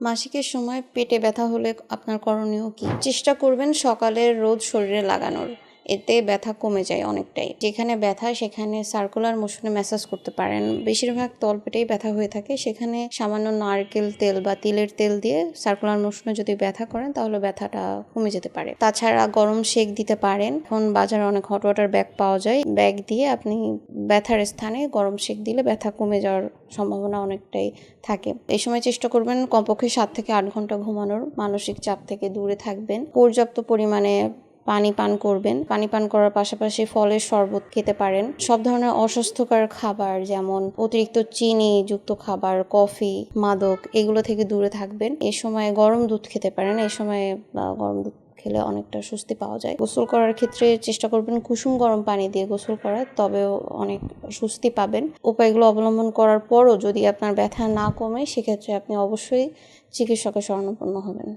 মাসিকের সময় পেটে ব্যথা হলে আপনার করণীয় কি? চেষ্টা করবেন সকালের রোদ শরীরে লাগানোর। এতে ব্যথা কমে যায় অনেকটাই। যেখানে ব্যথা, সেখানে সার্কুলার মোশনে ম্যাসাজ করতে পারেন। বেশিরভাগ তলপেটেই ব্যথা হয়ে থাকে। সেখানে সামান্য নারকেল তেল বা তিলের তেল দিয়ে সার্কুলার মোশনে যদি ব্যথা করেন, তাহলে ব্যথাটা কমে যেতে পারে। তাছাড়া গরম শেক দিতে পারেন। এখন বাজারে অনেক হট ওয়াটার ব্যাগ পাওয়া যায়। ব্যাগ দিয়ে আপনি ব্যথার স্থানে গরম শেক দিলে ব্যথা কমে যাওয়ার সম্ভাবনা অনেকটাই থাকে। এই সময় চেষ্টা করবেন কমপক্ষে সাত থেকে আট ঘণ্টা ঘুমানোর। মানসিক চাপ থেকে দূরে থাকবেন। পর্যাপ্ত পরিমাণে পানি পান করবেন। পানি পান করার পাশাপাশি ফলের শরবত খেতে পারেন। সব ধরনের অস্বাস্থ্যকর খাবার যেমন অতিরিক্ত চিনি যুক্ত খাবার, কফি, মাদক এগুলো থেকে দূরে থাকবেন। এ সময় গরম দুধ খেতে পারেন। এই সময় গরম দুধ খেলে অনেকটা স্বস্তি পাওয়া যায়। গোসল করার ক্ষেত্রে চেষ্টা করবেন কুসুম গরম পানি দিয়ে গোসল করার, তবেও অনেক স্বস্তি পাবেন। উপায়গুলো অবলম্বন করার পরও যদি আপনার ব্যথা না কমে, সেক্ষেত্রে আপনি অবশ্যই চিকিৎসকের শরণাপন্ন হবেন।